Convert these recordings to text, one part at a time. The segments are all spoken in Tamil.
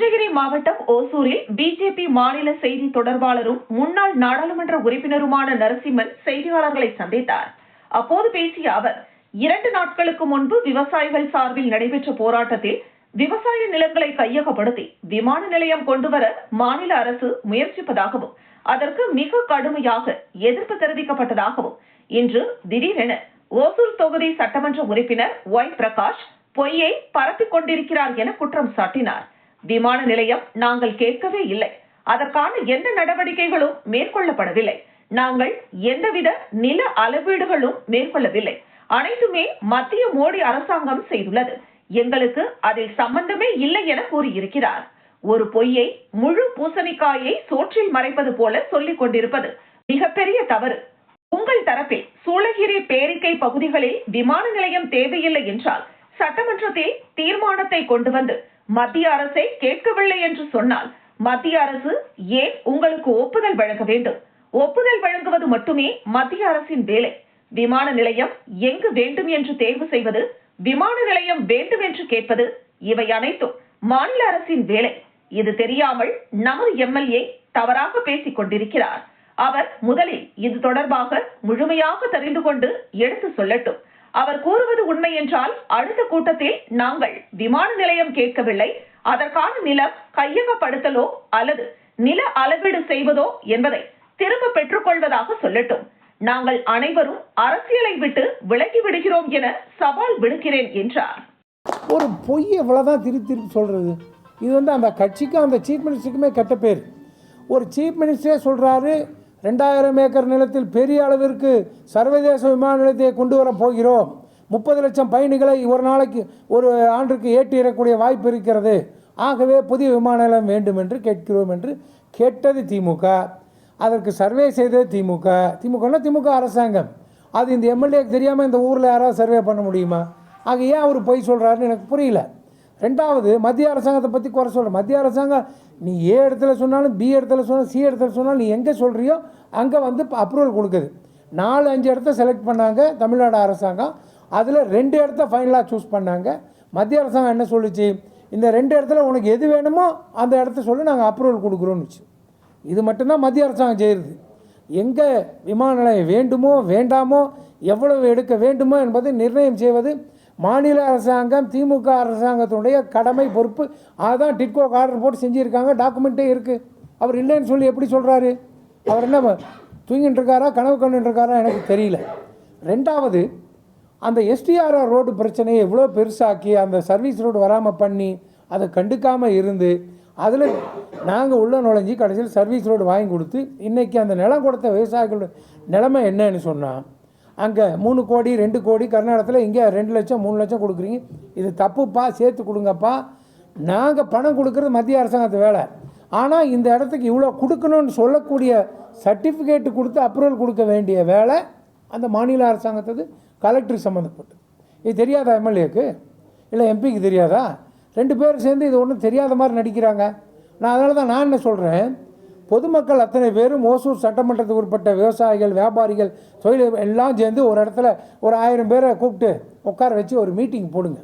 கிருஷ்ணகிரி மாவட்டம் ஓசூரில் பிஜேபி மாநில செய்தி தொடர்பாளரும் முன்னாள் நாடாளுமன்ற உறுப்பினருமான நரசிம்மன் செய்தியாளர்களை சந்தித்தார். அப்போது பேசிய அவர் இரண்டு நாட்களுக்கு முன்பு விவசாயிகள் சார்பில் நடைபெற்ற போராட்டத்தில் விவசாய நிலங்களை கையகப்படுத்தி விமான நிலையம் கொண்டுவர மாநில அரசு முயற்சிப்பதாகவும் அதற்கு மிக கடுமையாக எதிர்ப்பு தெரிவிக்கப்பட்டதாகவும் இன்று திடீரென ஓசூர் தொகுதி சட்டமன்ற உறுப்பினர் ஒய் பிரகாஷ் பொய்யை பரப்பிக் கொண்டிருக்கிறார் என குற்றம் சாட்டினார். விமான நிலையம் நாங்கள் கேட்கவே இல்லை. அதற்கான எந்த நடவடிக்கைகளும் மேற்கொள்ளப்படவில்லை. நாங்கள் எந்தவித நில அளவீடுகளும் மேற்கொள்ளவில்லை. அனைத்துமே மத்திய மோடி அரசாங்கம் செய்துள்ளது. எங்களுக்கு அதில் சம்பந்தமே இல்லை என கூறியிருக்கிறார். ஒரு பொய்யை முழு பூசணிக்காயை சோற்றில் மறைப்பது போல சொல்லிக் கொண்டிருப்பது மிகப்பெரிய தவறு. உங்கள் தரப்பில் சூளகிரி பேரிக்கை பகுதிகளில் விமான நிலையம் தேவையில்லை என்றால் சட்டமன்றத்தில் தீர்மானத்தை கொண்டு வந்து மத்திய அரசை கேட்கவில்லை என்று சொன்னால் மத்திய அரசு ஏன் உங்களுக்கு ஒப்புதல் வழங்க வேண்டும்? ஒப்புதல் வழங்குவது மட்டுமே மத்திய அரசின் வேலை. விமான நிலையம் எங்கு வேண்டும் என்று தேர்வு செய்வது விமான நிலையம் வேண்டும் என்று கேட்பது இவை அனைத்தும் மாநில அரசின் வேலை. இது தெரியாமல் நமது எம்எல்ஏ தவறாக பேசிக் கொண்டிருக்கிறார். அவர் முதலில் இது தொடர்பாக முழுமையாக தெரிந்து கொண்டு எடுத்து சொல்லட்டும். அவர் கூறுவது உண்மை என்றால் அடுத்த கூட்டத்தில் நாங்கள் விமான நிலையம் கேட்கவில்லை. அதற்கான நிலம் கையகப்படுத்தலோ அல்லது நில அளவீடு செய்வதோ என்பதை திரும்ப பெற்றுக்கொள்வதாக சொல்லட்டும். நாங்கள் அனைவரும் அரசியலை விட்டு விலகி விடுகிறோம் என சவால் விடுக்கிறேன் என்றார். ஒரு பொய் இவ்வளோதான் திருப்பி திருப்பி சொல்கிறது இது வந்து அந்த கட்சிக்கும் அந்த சீஃப் மினிஸ்டருக்குமே கெட்ட பேர். ஒரு சீஃப் மினிஸ்டரே சொல்கிறாரு ரெண்டாயிரம் ஏக்கர் நிலத்தில் பெரிய அளவிற்கு சர்வதேச விமான நிலையத்தை கொண்டு வர போகிறோம். முப்பது லட்சம் பயணிகளை ஒரு நாளைக்கு ஒரு ஆண்டுக்கு ஏற்றிடக்கூடிய வாய்ப்பு இருக்கிறது. ஆகவே புதிய விமான நிலையம் வேண்டும் என்று கேட்கிறோம் என்று கேட்டது திமுக. அதற்கு சர்வே செய்தது திமுக. திமுகனா திமுக அரசாங்கம். அது இந்த எம்எல்ஏக்கு தெரியாமல் இந்த ஊரில் யாராவது சர்வே பண்ண முடியுமா? ஆக ஏன் அவர் பொய் சொல்கிறாருன்னு எனக்கு புரியல. ரெண்டாவது மத்திய அரசாங்கத்தை பற்றி குறை சொல்கிறேன் மத்திய அரசாங்கம் நீ ஏ இடத்துல சொன்னாலும் பி இடத்துல சொன்னாலும் சி இடத்துல சொன்னாலும் நீ எங்கே சொல்கிறியோ அங்கே வந்து அப்ரூவல் கொடுக்குது. நாலு அஞ்சு இடத்த செலக்ட் பண்ணாங்க தமிழ்நாடு அரசாங்கம். அதில் ரெண்டு இடத்த ஃபைனலாக சூஸ் பண்ணாங்க. மத்திய அரசாங்கம் என்ன சொல்லுச்சு? இந்த ரெண்டு இடத்துல உனக்கு எது வேணுமோ அந்த இடத்த சொல்லி நாங்கள் அப்ரூவல் கொடுக்குறோன்னு இது மட்டும்தான் மத்திய அரசாங்கம் செய்கிறது எங்கே விமான நிலையம் வேண்டுமோ வேண்டாமோ எவ்வளவு எடுக்க வேண்டுமோ என்பதை நிர்ணயம் செய்வது மாநில அரசாங்கம் திமுக அரசாங்கத்தினுடைய கடமை பொறுப்பு அதான் டிட்கோ ஆர்டர் போட்டு செஞ்சுருக்காங்க டாக்குமெண்ட்டே இருக்குது அவர் இல்லைன்னு சொல்லி எப்படி சொல்கிறாரு அவர் என்ன தூங்கிட்டு இருக்காரா கனவு கண்டுட்டு இருக்காரா எனக்கு தெரியல. ரெண்டாவது அந்த எஸ்டிஆர்ஆர் ரோடு பிரச்சனையை எவ்வளோ பெருசாக்கி அந்த சர்வீஸ் ரோடு வராமல் பண்ணி அதை கண்டுக்காமல் இருந்து அதில் நாங்கள் உள்ளே நுழைஞ்சி கடைசியில் சர்வீஸ் ரோடு வாங்கி கொடுத்து இன்றைக்கி அந்த நிலம் கொடுத்த விவசாயிகளோட நிலைமை என்னன்னு சொன்னால் அங்கே மூணு கோடி ரெண்டு கோடி கர்நாடகத்தில் இங்கே ரெண்டு லட்சம் மூணு லட்சம் கொடுக்குறீங்க. இது தப்புப்பா சேர்த்து கொடுங்கப்பா. நாங்கள் பணம் கொடுக்குறது மத்திய அரசாங்கத்து வேலை. ஆனால் இந்த இடத்துக்கு இவ்வளோ கொடுக்கணும்னு சொல்லக்கூடிய சர்டிஃபிகேட்டு கொடுத்து அப்ரூவல் கொடுக்க வேண்டிய வேலை அந்த மாநில அரசாங்கத்தது கலெக்டர் சம்மந்தப்பட்டு இது தெரியாதா எம்எல்ஏக்கு? இல்லை எம்பிக்கு தெரியாதா? ரெண்டு பேரும் சேர்ந்து இது ஒன்றும் தெரியாத மாதிரி நடிக்கிறாங்க. நான் அதனால தான் நான் என்ன சொல்கிறேன் பொதுமக்கள் அத்தனை பேரும் ஓசூர் சட்டமன்றத்துக்கு உட்பட்ட விவசாயிகள் வியாபாரிகள் தொழில் எல்லாம் சேர்ந்து ஒரு இடத்துல ஒரு ஆயிரம் பேரை கூப்பிட்டு உட்கார வச்சு ஒரு மீட்டிங் போடுங்க.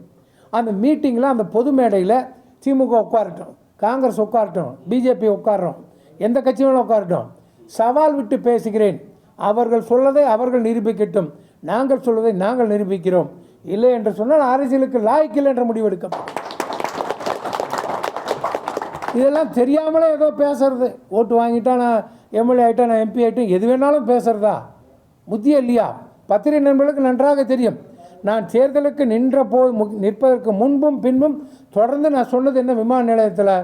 அந்த மீட்டிங்கில் அந்த பொது மேடையில் திமுக உட்காரட்டும் காங்கிரஸ் உட்காரட்டும் பிஜேபி உட்காரட்டும் எந்த கட்சி வேணும் உட்காரட்டும். சவால் விட்டு பேசுகிறேன். அவர்கள் சொல்லதை அவர்கள் நிரூபிக்கட்டும். நாங்கள் சொல்வதை நாங்கள் நிரூபிக்கிறோம். இல்லை என்று சொன்னால் அரசியலுக்கு லாய்க்கில்லை என்ற முடிவெடுக்கப்படும். இதெல்லாம் தெரியாமலே ஏதோ பேசுறது. ஓட்டு வாங்கிட்டா நான் எம்எல்ஏ ஆகிட்டா நான் எம்பி ஆகிட்டேன் எது வேணாலும் பேசுகிறதா புத்தியே இல்லையா? பத்திரிகை நண்பர்களுக்கு நன்றாக தெரியும். நான் தேர்தலுக்கு நின்ற போ நிற்பதற்கு முன்பும் பின்பும் தொடர்ந்து நான் சொன்னது என்ன விமான நிலையத்தில்?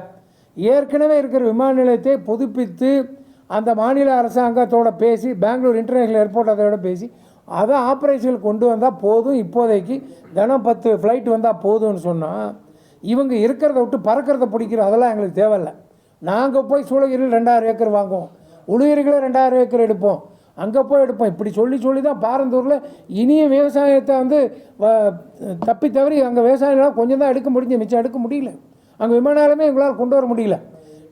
ஏற்கனவே இருக்கிற விமான நிலையத்தை புதுப்பித்து அந்த மாநில அரசாங்கத்தோட பேசி பெங்களூர் இன்டர்நேஷ்னல் ஏர்போர்ட் அதோட பேசி அதை ஆப்ரேஷனுக்கு கொண்டு வந்தால் போதும். இப்போதைக்கு தினம் பத்து ஃப்ளைட் வந்தால் போதும்னு சொன்னால் இவங்க இருக்கிறத விட்டு பறக்கிறத பிடிக்கிற அதெல்லாம் எங்களுக்கு தேவையில்ல. நாங்கள் போய் சூளகிரியில் ரெண்டாயிரம் ஏக்கர் வாங்குவோம். உளுகிரிகளை ரெண்டாயிரம் ஏக்கர் எடுப்போம். அங்கே போய் எடுப்போம். இப்படி சொல்லி சொல்லி தான் பாரந்தூரில் இனிய விவசாயத்தை வந்து வ- தப்பி தவறி அங்கே விவசாயம்லாம் கொஞ்சம் தான் எடுக்க முடிஞ்சு மிச்சம் எடுக்க முடியல. அங்கே விமானாலுமே எங்களால் கொண்டு வர முடியல.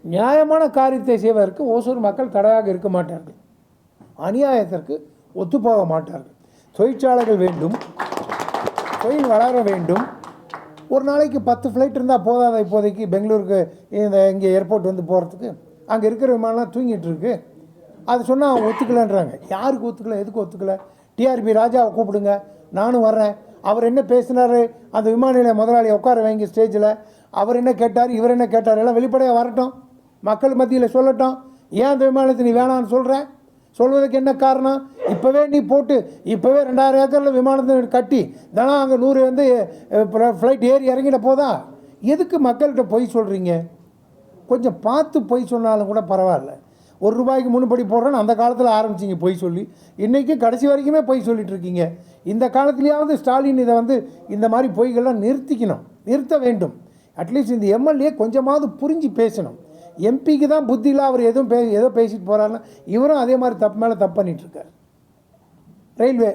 நியாயமான காரியத்தை செய்வதற்கு ஓசூர் மக்கள் தடையாக இருக்க மாட்டார்கள். அநியாயத்திற்கு ஒத்துப்போக மாட்டார்கள். தொழிற்சாலைகள் வேண்டும். தொழில் வளர வேண்டும். ஒரு நாளைக்கு பத்து ஃப்ளைட் இருந்தால் போதாத இப்போதைக்கு? பெங்களூருக்கு இந்த இங்கே ஏர்போர்ட் வந்து போகிறதுக்கு அங்கே இருக்கிற விமானம்லாம் தூங்கிட்டு இருக்கு. அது சொன்னால் அவங்க ஒத்துக்கலைன்றாங்க. யாருக்கு ஒத்துக்கலை? எதுக்கு ஒத்துக்கலை? டிஆர்பி ராஜாவை கூப்பிடுங்க. நானும் வர்றேன். அவர் என்ன பேசினார்? அந்த விமான நிலைய முதலாளியை உட்கார வைங்க ஸ்டேஜில் அவர் என்ன கேட்டார்? இவர் என்ன கேட்டார்? எல்லாம் வெளிப்படையாக வரட்டும். மக்கள் மத்தியில் சொல்லட்டும். ஏன் அந்த விமானத்தை நீ வேணான்னு சொல்கிறேன் சொல்வதற்கு என்ன காரணம்? இப்போவே நீ போட்டு இப்போவே ரெண்டாயிரம் ஏக்கரில் விமானத்தை கட்டி தினம் அங்கே நூறு வந்து ஃப்ளைட் ஏறி இறங்கிட போதா? எதுக்கு மக்கள்கிட்ட பொய் சொல்கிறீங்க கொஞ்சம் பார்த்து பொய் சொன்னாலும் கூட பரவாயில்ல. ஒரு ரூபாய்க்கு முன்படி போடுறேன்னு அந்த காலத்தில் ஆரம்பிச்சிங்க பொய் சொல்லி. இன்றைக்கி கடைசி வரைக்குமே பொய் சொல்லிகிட்ருக்கீங்க இந்த காலத்துலேயாவது ஸ்டாலின் இதை வந்து இந்த மாதிரி பொய்கள்லாம் நிறுத்திக்கணும் நிறுத்த வேண்டும். அட்லீஸ்ட் இந்த எம்எல்ஏ கொஞ்சமாவது புரிஞ்சு பேசணும். எம்பிக்கு தான் புத்தியில் அவர் எதுவும் பே ஏதோ பேசிட்டு போகிறாருன்னா இவரும் அதே மாதிரி தப்பு மேலே தப்பு பண்ணிகிட்ருக்கார் ரயில்வே.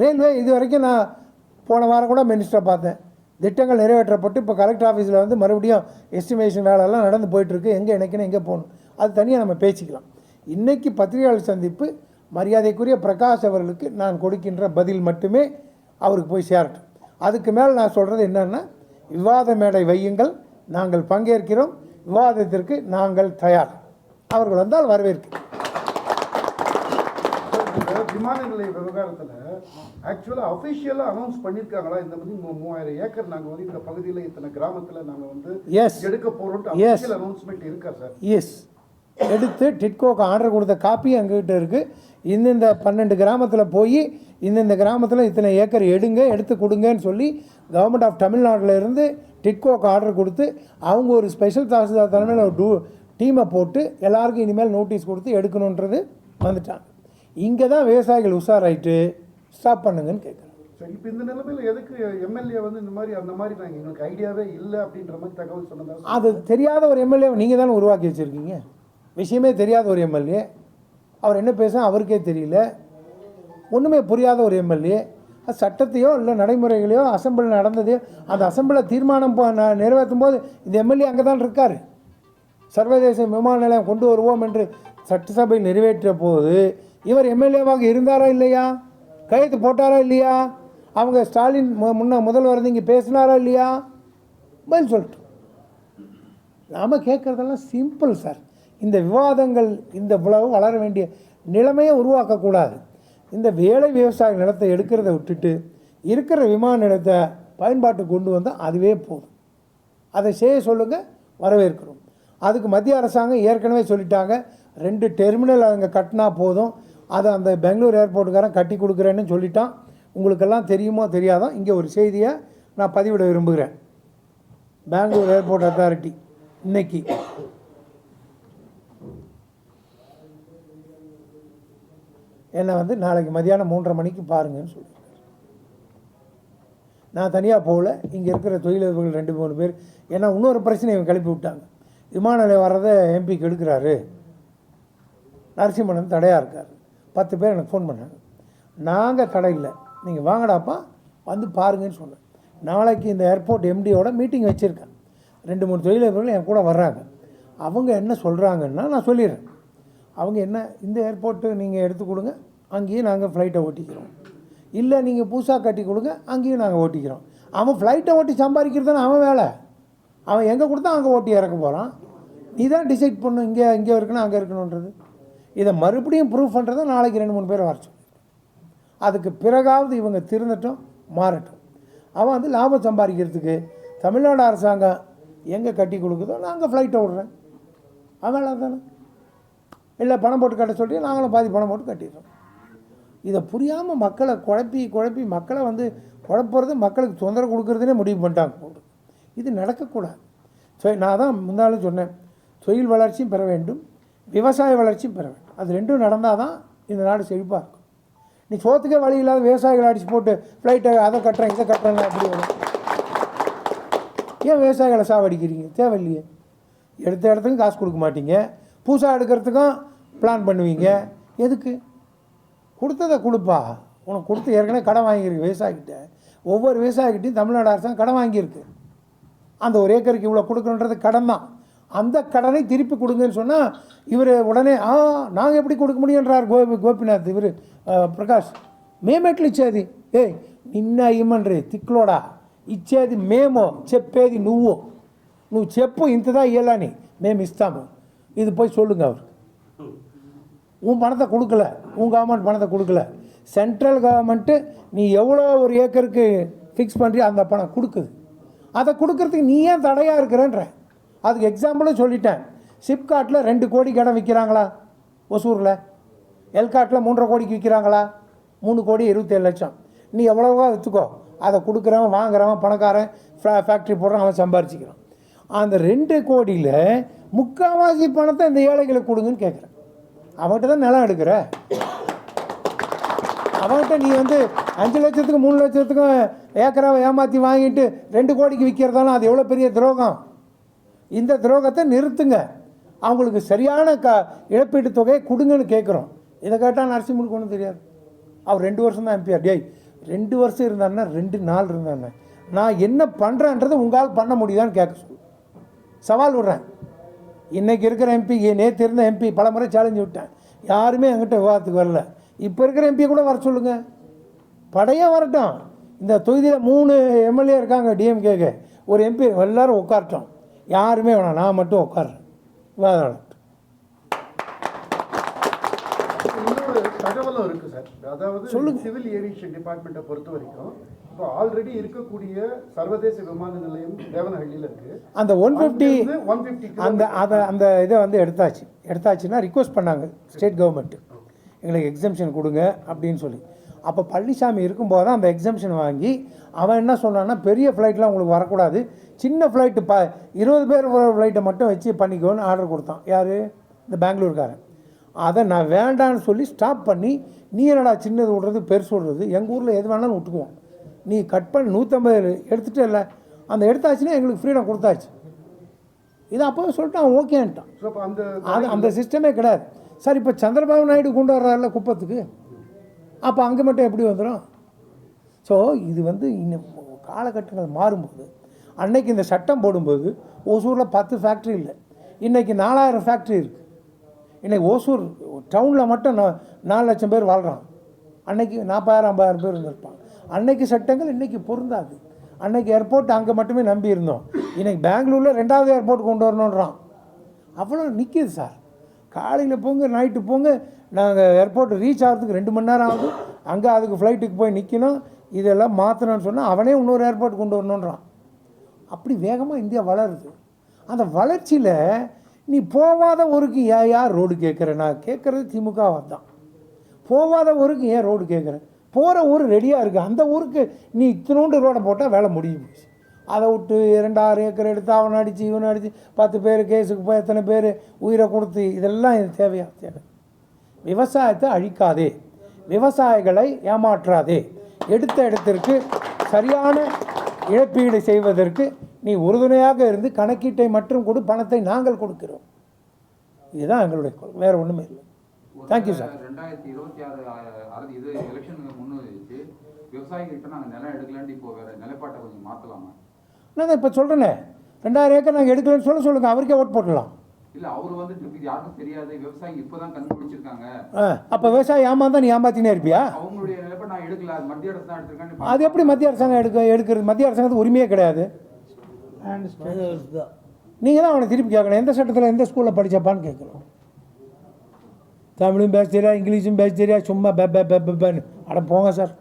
ரயில்வே இது வரைக்கும் நான் போன வாரம் கூட மினிஸ்டரை பார்த்தேன். திட்டங்கள் நிறைவேற்றப்பட்டு இப்போ கலெக்டர் ஆஃபீஸில் வந்து மறுபடியும் எஸ்டிமேஷன் வேலையெல்லாம் நடந்து போயிட்டுருக்கு. எங்கே இணைக்கணும் எங்கே போகணும்? அது தனியாக நம்ம பேசிக்கலாம். இன்றைக்கி பத்திரிகையாளர் சந்திப்பு மரியாதைக்குரிய பிரகாஷ் அவர்களுக்கு நான் கொடுக்கின்ற பதில் மட்டுமே அவருக்கு போய் சேரட்டும். அதுக்கு மேலே நான் சொல்கிறது என்னென்னா விவாத மேடை வையுங்கள். நாங்கள் பங்கேற்கிறோம். விவாதத்திற்கு நாங்கள் தயார். அவர்கள் வந்தால் வரவேற்கிறோம் இந்த விமான நிலைய விவகாரத்தில் ஆக்சுவலாக அஃபிஷியலாக அனௌன்ஸ் பண்ணியிருக்காங்களா இந்த மாதிரி மூவாயிரம் ஏக்கர் நாங்கள் வந்து இந்த பகுதியில் இத்தனை கிராமத்தில் நாங்கள் வந்து எஸ் எடுக்க Yes. அஃபிஷியல் அனௌன்ஸ்மெண்ட் இருக்கா சார் எஸ் எடுத்து டிட்கோக்கு ஆர்டர் கொடுத்த காப்பி எங்ககிட்ட இருக்குது இந்தந்த பன்னெண்டு கிராமத்தில் போய் இந்தந்த கிராமத்தில் இத்தனை ஏக்கர் எடுங்க எடுத்து கொடுங்கன்னு சொல்லி கவர்மெண்ட் ஆஃப் தமிழ்நாட்டில் இருந்து டிட்கோக்கு ஆர்டர் கொடுத்து அவங்க ஒரு ஸ்பெஷல் தாசில்தார் தலைமையில் ஒரு டூ டீமை போட்டு எல்லாருக்கும் இனிமேல் நோட்டீஸ் கொடுத்து எடுக்கணுன்றது வந்துட்டாங்க. இங்கே தான் விவசாயிகள் உஷாராயிட்டு ஸ்டாப் பண்ணுங்கன்னு கேட்குறேன் சரி இப்போ இந்த நிலைமையில் எதுக்கு எம்எல்ஏ வந்து இந்த மாதிரி அந்த மாதிரி நாங்கள் எங்களுக்கு ஐடியாவே இல்லை அப்படின்ற மாதிரி தகவல் சொன்னதா அது தெரியாத ஒரு எம்எல்ஏ நீங்கள் தானே உருவாக்கி வச்சுருக்கீங்க. விஷயமே தெரியாத ஒரு எம்எல்ஏ அவர் என்ன பேச அவருக்கே தெரியல. ஒன்றுமே புரியாத ஒரு எம்எல்ஏ சட்டத்தையோ இல்லை நடைமுறைகளையோ அசம்பிள் நடந்ததையோ அந்த அசம்பிளை தீர்மானம் போ- நிறைவேற்றும் போது இந்த எம்எல்ஏ அங்கே தான் இருக்கார். சர்வதேச விமான நிலையம் கொண்டு வருவோம் என்று சட்டசபை நிறைவேற்றிய போது இவர் எம்எல்ஏவாக இருந்தாரா இல்லையா? கையெழுத்து போட்டாரா இல்லையா? அவங்க ஸ்டாலின் மு- முன்ன முதல்வர் வந்து இங்கே பேசினாரா இல்லையா? பதில் சொல்லட்டும். நாம் கேட்குறதெல்லாம் சிம்பிள் சார் இந்த விவாதங்கள் இந்த இவ்வளவு வளர வேண்டிய நிலைமையை உருவாக்கக்கூடாது. இந்த வேலை விவசாய நிலத்தை எடுக்கிறத விட்டுட்டு இருக்கிற விமான நிலத்தை பயன்பாட்டுக்கு கொண்டு வந்தால் அதுவே போதும். அதை செய்ய சொல்லுங்கள் வரவேற்கிறோம். அதுக்கு மத்திய அரசாங்கம் ஏற்கனவே சொல்லிட்டாங்க ரெண்டு டெர்மினல் அங்கே கட்டினா போதும். அதை அந்த பெங்களூர் ஏர்போர்ட்டுக்காரன் கட்டி கொடுக்குறேன்னு சொல்லிட்டான். உங்களுக்கெல்லாம் தெரியுமோ தெரியாதோ இங்கே ஒரு செய்தியை நான் பதிவிட விரும்புகிறேன். பெங்களூர் ஏர்போர்ட் அத்தாரிட்டி இன்னைக்கு. என்னை வந்து நாளைக்கு மதியானம் மூன்றரை மணிக்கு பாருங்கன்னு சொல்லியிருக்காரு நான் தனியாக போகல. இங்கே இருக்கிற தொழிலதிபர்கள் ரெண்டு மூணு பேர். ஏன்னா இன்னொரு பிரச்சனை இவங்க கிளப்பி விட்டாங்க. விமான நிலையம் வர்றதை எம்பிக்கு எடுக்கிறாரு. நரசிம்மன் தடையாக இருக்கார். பத்து பேர் எனக்கு ஃபோன் பண்ணாங்க. நாங்கள் தடை இல்லை. நீங்கள் வாங்கடாப்பா வந்து பாருங்கன்னு சொன்னேன். நாளைக்கு இந்த ஏர்போர்ட் எம்டியோட மீட்டிங் வச்சுருக்கேன். ரெண்டு மூணு தொழிலதிபர்கள் என் கூட வர்றாங்க. அவங்க என்ன சொல்கிறாங்கன்னா நான் சொல்லிடுறேன். அவங்க என்ன இந்த ஏர்போர்ட்டு நீங்கள் எடுத்து கொடுங்க அங்கேயும் நாங்கள் ஃப்ளைட்டை ஓட்டிக்கிறோம். இல்லை நீங்கள் புதுசாக கட்டி கொடுங்க அங்கேயும் நாங்கள் ஓட்டிக்கிறோம். அவன் ஃப்ளைட்டை ஓட்டி சம்பாதிக்கிறது தானே அவன் வேலை. அவன் எங்கே கொடுத்தா அங்கே ஓட்டி இறக்க போகிறான் நீ தான் டிசைட் பண்ணும் இங்கே இங்கே இருக்கணும் அங்கே இருக்கணுன்றது இதை மறுபடியும் ப்ரூவ் பண்ணுறதை நாளைக்கு ரெண்டு மூணு பேர் வரச்சோம் அதுக்கு பிறகாவது இவங்க திருந்தட்டும் மாறட்டும். அவன் வந்து லாபம் சம்பாதிக்கிறதுக்கு தமிழ்நாடு அரசாங்கம் எங்கே கட்டி கொடுக்குதோ நான் அங்கே ஃப்ளைட்டை விட்றேன் அவன் தானே. இல்லை பணம் போட்டு கட்ட சொல்லி நாங்களும் பாதி பணம் போட்டு கட்டிடுறோம். இதை புரியாமல் மக்களை குழப்பி குழப்பி மக்களை வந்து குழப்புறது மக்களுக்கு தொந்தரவு கொடுக்குறதுனே முடிவு பண்ணிட்டாங்க இது நடக்கக்கூடாது. ஸோ நான் தான் முன்னாலும் சொன்னேன். தொழில் வளர்ச்சியும் பெற வேண்டும் விவசாய வளர்ச்சியும் பெற வேண்டும். அது ரெண்டும் நடந்தால் தான் இந்த நாடு செழிப்பாக இருக்கும். நீ சோத்துக்கே வழி இல்லாத விவசாயிகளை அடிச்சு போட்டு ஃப்ளைட்டை அதை கட்டுறேன் இதை கட்டுறேன் அப்படி வரும். ஏன் விவசாயிகளை சாவடிக்கிறீங்க? தேவையில்லையே. எடுத்த இடத்துக்கும் காசு கொடுக்க மாட்டீங்க. புதுசாக எடுக்கிறதுக்கும் பிளான் பண்ணுவீங்க எதுக்கு கொடுத்ததை கொடுப்பா உனக்கு கொடுத்து ஏற்கனவே கடன் வாங்கியிருக்கு விவசாயிக்கிட்ட ஒவ்வொரு விவசாயிக்கிட்டையும் தமிழ்நாடு அரசாங்கம் கடன் வாங்கியிருக்கு அந்த ஒரு ஏக்கருக்கு இவ்வளோ கொடுக்கணுன்றது கடன் தான் அந்த கடனை திருப்பி கொடுங்கன்னு சொன்னால் இவர் உடனே ஆ நாங்கள் எப்படி கொடுக்க முடியுன்றார் கோபி கோபிநாத் இவர் பிரகாஷ் మేమెట్లు ఇచ్చేది ఏ నిన్న ఇమ్మన్రి తిక్కులోడా ఇచ్చేది మేమో చెప్పేది నువ్వు నువ్వు చెప్పు ఇంతదా ఇయ్యాలని మేము ఇస్తాము ఇది போய் சொல்லுங்க அவர் உன் பணத்தை கொடுக்கல. உன் கவர்மெண்ட் பணத்தை கொடுக்கல. சென்ட்ரல் கவர்மெண்ட்டு நீ எவ்வளோ ஒரு ஏக்கருக்கு ஃபிக்ஸ் பண்ணுறியோ அந்த பணம் கொடுக்குது. அதை கொடுக்கறதுக்கு நீ ஏன் தடையாக இருக்கிறன்ற? அதுக்கு எக்ஸாம்பிளும் சொல்லிட்டேன். சிப்காட்டில் ரெண்டு கோடி கடன் விற்கிறாங்களா ஒசூரில். எல்காட்டில் மூன்றரை கோடிக்கு விற்கிறாங்களா மூணு கோடி இருபத்தேழு லட்சம். நீ எவ்வளோவா விற்றுக்கோ அதை கொடுக்குறவன் வாங்குறவன் பணக்காரன் ஃபே- ஃபேக்ட்ரி போடுறான் அவன் சம்பாரிச்சிக்கிறான். அந்த ரெண்டு கோடியில் முக்கால்வாசி பணத்தை இந்த ஏழைகளுக்கு கொடுங்கன்னு கேட்குறேன் அவன்கிட்ட தான் நிலம் எடுக்கிற? அவன்கிட்ட நீ வந்து அஞ்சு லட்சத்துக்கு மூணு லட்சத்துக்கும் ஏக்கராவை ஏமாற்றி வாங்கிட்டு ரெண்டு கோடிக்கு விற்கிறதாலும் அது எவ்வளோ பெரிய துரோகம்? இந்த துரோகத்தை நிறுத்துங்க. அவங்களுக்கு சரியான க இழப்பீட்டு தொகையை கொடுங்கன்னு கேட்குறோம் இதை கேட்டால் நரசிம்மனுக்கு ஒன்றும் தெரியாது. அவர் ரெண்டு வருஷம் தான் எம்பிஆர் டேய் ரெண்டு வருஷம் இருந்தாருன்னா ரெண்டு நாள் இருந்தாருண்ணே நான் என்ன பண்ணுறேன்றது உங்களால் பண்ண முடியுதான்னு கேட்க சொல்லு. சவால் விடுறேன். இன்றைக்கி இருக்கிற எம்பி நேற்று இருந்த எம்பி பல முறை சேலஞ்சு விட்டேன். யாருமே என்கிட்ட விவாதத்துக்கு வரல. இப்போ இருக்கிற எம்பி கூட வர சொல்லுங்கள் படையே வரட்டும். இந்த தொகுதியில் மூணு எம்எல்ஏ இருக்காங்க டிஎம்கேக்கு ஒரு எம்பி எல்லோரும் உட்காரட்டும். யாருமே வேணாம் நான் மட்டும் உட்காடுறேன் விவாதம் தகவலும் இருக்கு சார். அதாவது சிவில் ஏவியேஷன் டிபார்ட்மெண்ட்டை பொறுத்த வரைக்கும் இப்போ ஆல்ரெடி இருக்கக்கூடிய சர்வதேச விமான நிலையம் தேவனஹள்ளியில் இருக்கு. அந்த ஒன் ஃபிஃப்டி ஒன் ஃபிஃப்டி அந்த அதை அந்த இதை வந்து எடுத்தாச்சு. எடுத்தாச்சுன்னா ரிக்வஸ்ட் பண்ணாங்க ஸ்டேட் கவர்மெண்ட்டு எங்களுக்கு எக்ஸம்ஷன் கொடுங்க அப்படின்னு சொல்லி. அப்போ பழனிசாமி இருக்கும்போது தான் அந்த எக்ஸம்ஷன் வாங்கி அவன் என்ன சொன்னான்னா பெரிய ஃப்ளைட்லாம் உங்களுக்கு வரக்கூடாது. சின்ன ஃப்ளைட்டு ப இருபது பேர் ஃப்ளைட்டை மட்டும் வச்சு பண்ணிக்கோன்னு ஆர்டர் கொடுத்தான். யார்? இந்த பெங்களூர்காரன். அதை நான் வேண்டான்னு சொல்லி ஸ்டாப் பண்ணி நீ என்னடா சின்னது விடுறது பெருசு விடுறது? எங்கள் ஊரில் எது வேணாலும் விட்டுக்குவோம். நீ கட் பண்ணி நூற்றம்பது எடுத்துகிட்டே இல்லை. அந்த எடுத்தாச்சுன்னா எங்களுக்கு ஃப்ரீடம் கொடுத்தாச்சு. இது அப்போவே சொல்லிட்டு அவன் ஓகேன்ட்டான் அப்போ அது அந்த சிஸ்டமே கிடையாது. சார் இப்போ சந்திரபாபு நாயுடு கொண்டு வர்றாருல குப்பத்துக்கு? அப்போ அங்கே மட்டும் எப்படி வந்துடும் ஸோ இது வந்து இன்னும் காலகட்டங்கள் மாறும்போது அன்னைக்கு இந்த சட்டம் போடும்போது ஓசூரில் பத்து ஃபேக்ட்ரி இல்லை. இன்றைக்கி நாலாயிரம் ஃபேக்ட்ரி இருக்குது இன்றைக்கி ஓசூர் டவுனில் மட்டும் நாலு லட்சம் பேர் வாழ்கிறான் அன்னைக்கு நாற்பதாயிரம் ஐம்பதாயிரம் பேர் இருந்திருப்பாங்க அன்னைக்கு சட்டங்கள் இன்றைக்கி பொருந்தாது. அன்னைக்கு ஏர்போர்ட் அங்கே மட்டுமே நம்பி இருந்தோம். இன்றைக்கி பெங்களூரில் ரெண்டாவது ஏர்போர்ட் கொண்டு வரணுன்றான் அவ்வளோ நிற்கிது சார். காலையில் போங்க நைட்டு போங்க நாங்கள் ஏர்போர்ட் ரீச் ஆகிறதுக்கு ரெண்டு மணி நேரம் ஆகுது. அங்கே அதுக்கு ஃப்ளைட்டுக்கு போய் நிற்கணும் இதெல்லாம் மாற்றணும்னு சொன்னால் அவனே இன்னொரு ஏர்போர்ட் கொண்டு வரணுன்றான் அப்படி வேகமாக இந்தியா வளருது. அந்த வளர்ச்சியில் நீ போகாத ஊருக்கு ஏன் யார் ரோடு கேட்குற நான் கேட்குறது திமுக தான். போகாத ஊருக்கு ஏன் ரோடு கேட்குற போகிற ஊர் ரெடியாக இருக்குது அந்த ஊருக்கு நீ இத்தினோண்டு ரோடை போட்டால் வேலை முடியும் போச்சு. அதை விட்டு இரண்டாயிரம் ஏக்கர் எடுத்து அவனை அடித்து இவனை அடித்து பத்து பேர் கேஸுக்கு போய் எத்தனை பேர் உயிரை கொடுத்து இதெல்லாம் இது தேவையா? தேவை. விவசாயத்தை அழிக்காதே. விவசாயிகளை ஏமாற்றாதே. எடுத்த இடத்திற்கு சரியான இழப்பீடு செய்வதற்கு நீ உறுதுணையாக இருந்து கணக்கீட்டை மட்டும் கொடு பணத்தை நாங்கள் கொடுக்கிறோம். இதுதான் எங்களுடைய. வேற ஒன்றுமே இல்லை. தேங்க்யூ சார் ரெண்டாயிரத்தி இருபத்தி ஆறு இது எலெக்ஷனுக்கு முன்னு வச்சு விவசாயிகிட்ட நாங்கள் நிலம் எடுக்கலான்ட்டு இப்போ வேற நிலைப்பாட்டை கொஞ்சம் மாற்றலாமா நான் தான் இப்போ சொல்கிறேனே ரெண்டாயிரம் ஏக்கர் நாங்கள் எடுக்கலன்னு சொல்ல சொல்லுங்கள் அவருக்கே ஓட் போட்டுடலாம். இல்ல அவர் வந்துட்டு இது யாருக்கும் தெரியாது. விவசாயிங்க இப்பதான் கண்டுபிடிச்சிருக்காங்க. ஆ அப்போ விவசாயி ஏமாந்தா நீ ஏமாத்தினே இருப்பியா? அவங்களுடைய நிலைப்பாடு நான் எடுக்கல. அது மத்திய அரசு தான் எடுத்திருக்கான்னு அது எப்படி மத்திய அரசாங்கம் எடுக்க எடுக்கிறது? மத்திய அரசாங்கத்துக்கு உரிமையே கிடையாது. நீங்கள் தான் அவனை திருப்பி கேட்கணும். எந்த சட்டத்தில் எந்த ஸ்கூலில் படிச்சப்பான்னு கேட்கணும். தமிழும் பேச தெரியா இங்கிலீஷும் பேச தெரியா சும்மா பெ பெ பெ பென்னு. அட போங்க சார்.